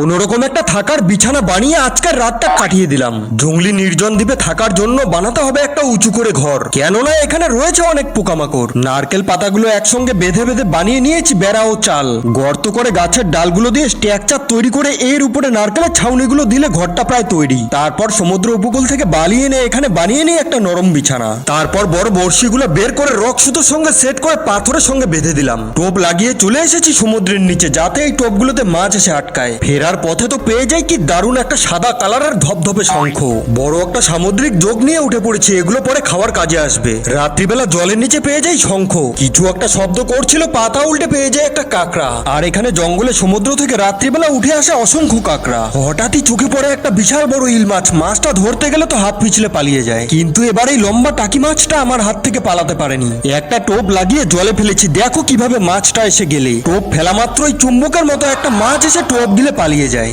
কোন রকম একটা থাকার বিছানা বানিয়ে আজকের রাতটা কাটিয়ে দিলাম। জঙ্গলি নির্জন দ্বীপে থাকার জন্য বানাতে হবে একটা উঁচু করে ঘর। কেননা এখানে রয়েছে অনেক পোকামাকড়। নারকেল পাতাগুলো একসঙ্গে বেঁধে বেঁধে বানিয়ে নিয়েছি বেড়া ও চাল। গর্ত করে গাছের ডালগুলো দিয়ে স্ট্রাকচার তৈরি করে এর উপরে নারকেলের ছাউনিগুলো দিলে ঘরটা প্রায় তৈরি। তারপর সমুদ্র উপকূল থেকে বালি এনে এখানে বানিয়ে নিয়ে একটা নরম বিছানা। তারপর বড় বড়শিগুলো বের করে রক সুতোর সঙ্গে সেট করে পাথরের সঙ্গে বেঁধে দিলাম। টোপ লাগিয়ে চলে এসেছি সমুদ্রের নিচে, যাতে এই টোপগুলোতে মাছ এসে আটকায়। ফেরার পথে তো পেয়ে যায় কি দারুণ একটা সাদা কালারের ধপধপে শঙ্খ। বড় একটা সামুদ্রিক যোগ নিয়ে উঠে পড়েছে, এগুলো পরে খাওয়ার কাজে আসবে। রাত্রিবেলা জলের নিচে পেয়ে যায় শঙ্খ। কিছু একটা শব্দ করছিল, পাতা উল্টে পেয়ে যায় একটা কাকড়া। আর এখানে জঙ্গলে সমুদ্র থেকে রাত্রিবেলা উঠে আসে অসংখ্য কাকড়া। হঠাৎই চোখে পড়ে একটা বিশাল বড় ইল মাছ। মাছটা ধরতে গেলে তো হাত পিছলে পালিয়ে যায়। কিন্তু এবার এই লম্বা টাকি মাছটা আমার হাত থেকে পালাতে পারেনি। একটা টোপ লাগিয়ে জলে ফেলেছি। দেখো কীভাবে মাছটা এসে গেলে। টোপ ফেলা মাত্রই চুম্বকের মতো একটা মাছ এসে টোপ দিলে পালিয়ে যায়